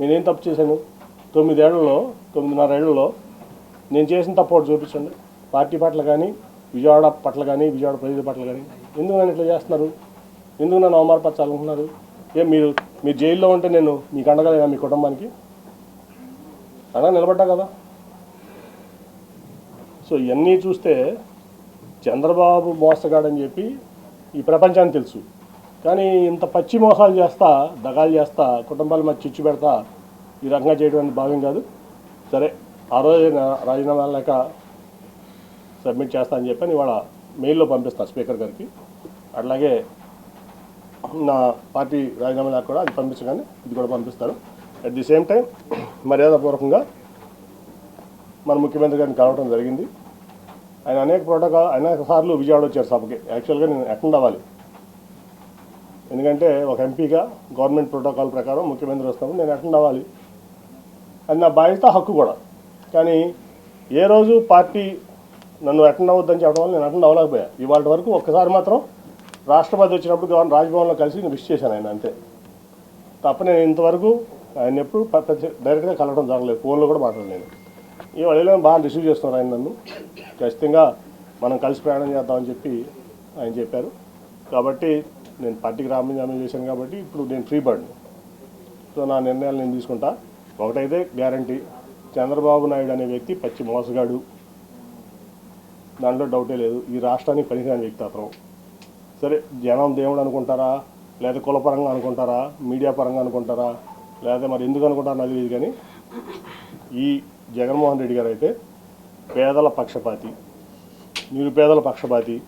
నేనేం తప్పు చేశాను? తొమ్మిదేళ్ళలో తొమ్మిదిన్నర ఏళ్ళలో నేను చేసిన తప్పు ఒకటి చూపించండి. పార్టీ పట్ల కానీ విజయవాడ పట్ల కానీ విజయవాడ ప్రజల పట్ల కానీ. ఎందుకు నన్ను ఇట్లా చేస్తున్నారు? ఎందుకు నన్ను అవమానపరచాలనుకుంటున్నారు? ఏం మీరు మీరు జైల్లో ఉంటే నేను మీకు అండగలేనా మీ కుటుంబానికి? అలా నిలబడ్డా కదా. సో ఇవన్నీ చూస్తే చంద్రబాబు మోసగాడని చెప్పి ఈ ప్రపంచానికి తెలుసు. కానీ ఇంత పచ్చి మోసాలు చేస్తా దగాలు చేస్తా కుటుంబాల మధ్య చిచ్చు పెడతా ఈ రకంగా చేయడం అనేది భావ్యం కాదు. సరే ఆ రోజు రాజీనామా లేక సబ్మిట్ చేస్తా అని చెప్పని ఇవాళ మెయిల్లో పంపిస్తాను స్పీకర్ గారికి. అట్లాగే నా పార్టీ రాజీనామా లేక కూడా అది పంపించగానే ఇది కూడా పంపిస్తారు. అట్ ది సేమ్ టైం మర్యాదపూర్వకంగా మన ముఖ్యమంత్రి గారిని కలవడం జరిగింది. ఆయన అనేక ప్రోటోకాల్ అనేక సార్లు విజయవాడ వచ్చారు సభకి. యాక్చువల్గా నేను అటెండ్ అవ్వాలి. ఎందుకంటే ఒక ఎంపీగా గవర్నమెంట్ ప్రోటోకాల్ ప్రకారం ముఖ్యమంత్రి వస్తాము నేను అటెండ్ అవ్వాలి. అది నా బాధ్యత హక్కు కూడా. కానీ ఏ రోజు పార్టీ నన్ను అటెండ్ అవ్వద్దని చెప్పడం వల్ల నేను అటెండ్ అవ్వలేకపోయా. ఇవాళ వరకు ఒక్కసారి మాత్రం రాష్ట్రపతి వచ్చినప్పుడు గవర్నర్ రాజ్భవన్లో కలిసి నేను విష్ చేశాను ఆయన అంతే. తప్ప నేను ఇంతవరకు ఆయన ఎప్పుడు డైరెక్ట్గా కలవడం జరగలేదు. ఫోన్లో కూడా మాట్లాడలేను ఈ వాళ్ళు బాగా రిసీవ్ చేస్తున్నారు ఆయన నన్ను. ఖచ్చితంగా మనం కలిసి ప్రయాణం చేద్దామని చెప్పి ఆయన చెప్పారు. కాబట్టి నేను పార్టీకి రామజామీ చేశాను కాబట్టి ఇప్పుడు నేను ఫ్రీ బర్డ్. సో నా నిర్ణయాలు నేను తీసుకుంటా. ఒకటైతే గ్యారంటీ. చంద్రబాబు నాయుడు అనే వ్యక్తి పచ్చి మోసగాడు. దాంట్లో డౌటే లేదు. ఈ రాష్ట్రానికి పనికిరాని వ్యక్తి అతను. సరే జనం దేవుడు అనుకుంటారా? లేదా కులపరంగా అనుకుంటారా? మీడియా పరంగా అనుకుంటారా? లేదా మరి ఎందుకు అనుకుంటారా నాకు తెలియదు కానీ ఈ జగన్మోహన్ రెడ్డి గారు అయితే పేదల పక్షపాతి. నిరుపేదల పక్షపాతి.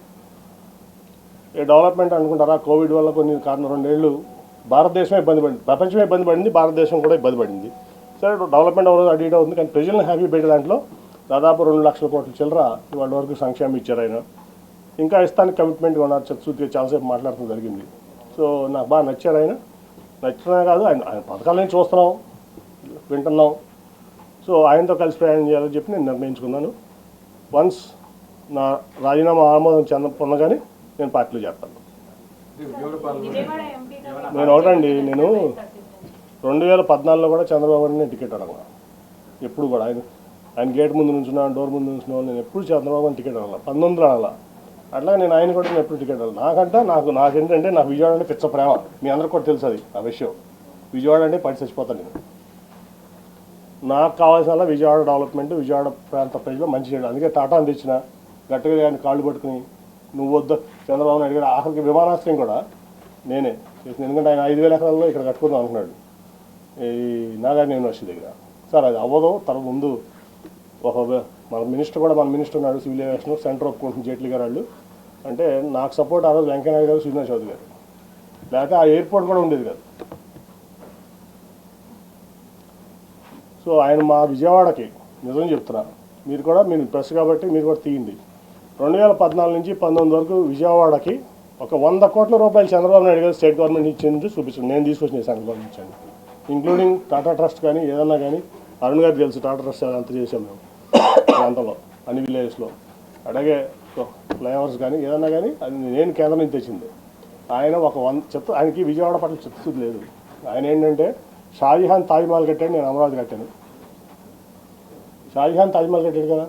డెవలప్మెంట్ అనుకుంటారా? కోవిడ్ వల్ల కొన్ని కారణం. రెండేళ్ళు భారతదేశమే ఇబ్బంది పడింది. ప్రపంచమే ఇబ్బంది పడింది భారతదేశం కూడా ఇబ్బంది పడింది. సరే డెవలప్మెంట్ ఎవరో అటు ఇటు కానీ ప్రజలను హ్యాపీ పెట్టే దాంట్లో దాదాపు రెండు లక్షల కోట్ల చిల్లర ఇవాళ వరకు సంక్షేమం ఇచ్చారు ఆయన. ఇంకా ఇస్తానికి కమిట్మెంట్గా ఉన్నారు చతుసూతిగా చాలాసేపు మాట్లాడటం జరిగింది. సో నాకు బాగా నచ్చారు ఆయన. నచ్చినా కాదు ఆయన ఆయన పథకాలని చూస్తున్నాం వింటున్నాం. సో ఆయనతో కలిసి ప్రయాణం చేయాలని చెప్పి నేను నిర్ణయించుకున్నాను. వన్స్ నా రాజీనామా ఆమోదం చెంద పొందగానే నేను పార్టీలో చేస్తాను. నేను ఒకటండి నేను రెండు వేల పద్నాలుగులో కూడా చంద్రబాబు గారిని నేను టికెట్ అడగల ఎప్పుడు కూడా ఆయన ఆయన గేట్ ముందు నుంచున్నా డోర్ ముందు నుంచున్నా నేను ఎప్పుడు చంద్రబాబు టికెట్ అడగల. పంతొమ్మిదిలో అడగల. అట్లా నేను ఆయన కూడా నేను ఎప్పుడు టికెట్ అడగల నాకంటే నాకు నాకేంటంటే నాకు విజయవాడ అంటే పిచ్చ ప్రేమ. మీ అందరికి కూడా తెలుసు అది ఆ విషయం. విజయవాడ అంటే పడి చచ్చిపోతాను నేను. నాకు కావాల్సిన విజయవాడ డెవలప్మెంట్ విజయవాడ ప్రాంత ప్రజలు మంచి చేయడం. అందుకే టాటాని తెచ్చిన గట్టిగా ఆయన కాళ్ళు పట్టుకుని నువ్వు వద్దు చంద్రబాబు నాయుడు గారు ఆఖరికి విమానాశ్రయం కూడా నేనే. చేసిన ఎందుకంటే ఆయన ఐదు వేల ఎకరాల్లో ఇక్కడ కట్టుకుందాం అనుకున్నాడు. ఈ నాగార్జున యూనివర్సిటీ దగ్గర. సార్ అది అవ్వదు. తర్వాత ముందు ఒక మన మినిస్టర్ కూడా మన మినిస్టర్ ఉన్నాడు సివిల్ ఏవియేషన్ సెంటర్ ఒప్పుకుంటుంది జైట్లీ గారు వాళ్ళు. అంటే నాకు సపోర్ట్ ఆ రోజు వెంకయ్యనాయుడు గారు సుజనా చౌదరి గారు. లేకపోతే ఆ ఎయిర్పోర్ట్ కూడా ఉండేది కాదు. సో ఆయన మా విజయవాడకి నిజం చెప్తున్నా. మీరు కూడా మీరు ప్రెస్ కాబట్టి మీరు కూడా తీయండి. రెండు వేల పద్నాలుగు నుంచి పంతొమ్మిది వరకు విజయవాడకి ఒక వంద కోట్ల రూపాయలు చంద్రబాబు నాయుడు గారు స్టేట్ గవర్నమెంట్ ఇచ్చింది చూపించండి నేను తీసుకొచ్చిన సెంట్రల్ గవర్నమెంట్ ఇచ్చాను ఇంక్లూడింగ్ టాటా ట్రస్ట్ కానీ ఏదన్నా కానీ అరుణ్ గారికి తెలుసు టాటా ట్రస్ట్ అంత చేసాం మేము. ప్రాంతంలో అన్ని విలేజెస్లో. అలాగే ఫ్లైఓవర్స్ కానీ ఏదన్నా కానీ అది నేను కేంద్రం నుంచి తెచ్చింది. ఆయన ఒక వంద చెత్త ఆయనకి విజయవాడ పట్ల చిత్తశుద్ధి లేదు. ఆయన ఏంటంటే షాజహాన్ తాజ్మహల్ కట్టాడు నేను అమరావతి కట్టాను. షాజహాన్ తాజ్మహల్ కట్టాడు కదా?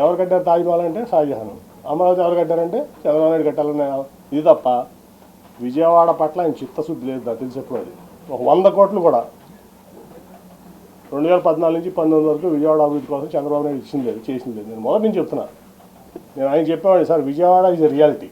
ఎవరు కట్టారు తాజ్మహల్ అంటే షాజహాన్. అమరావతి ఎవరు కట్టారంటే చంద్రబాబు నాయుడు కట్టాలనే ఇది తప్ప విజయవాడ పట్ల ఆయన చిత్తశుద్ధి లేదు నాకు తెలిసేప్పుడు అది. ఒక వంద కోట్లు కూడా రెండు వేల పద్నాలుగు నుంచి పంతొమ్మిది వరకు విజయవాడ అభివృద్ధి కోసం చంద్రబాబు నాయుడు ఇచ్చింది లేదు చేసింది లేదు. నేను మొదటి నుంచి చెప్తున్నా. నేను ఆయన చెప్పేవాడిని సార్ విజయవాడ ఈజ్ రియాలిటీ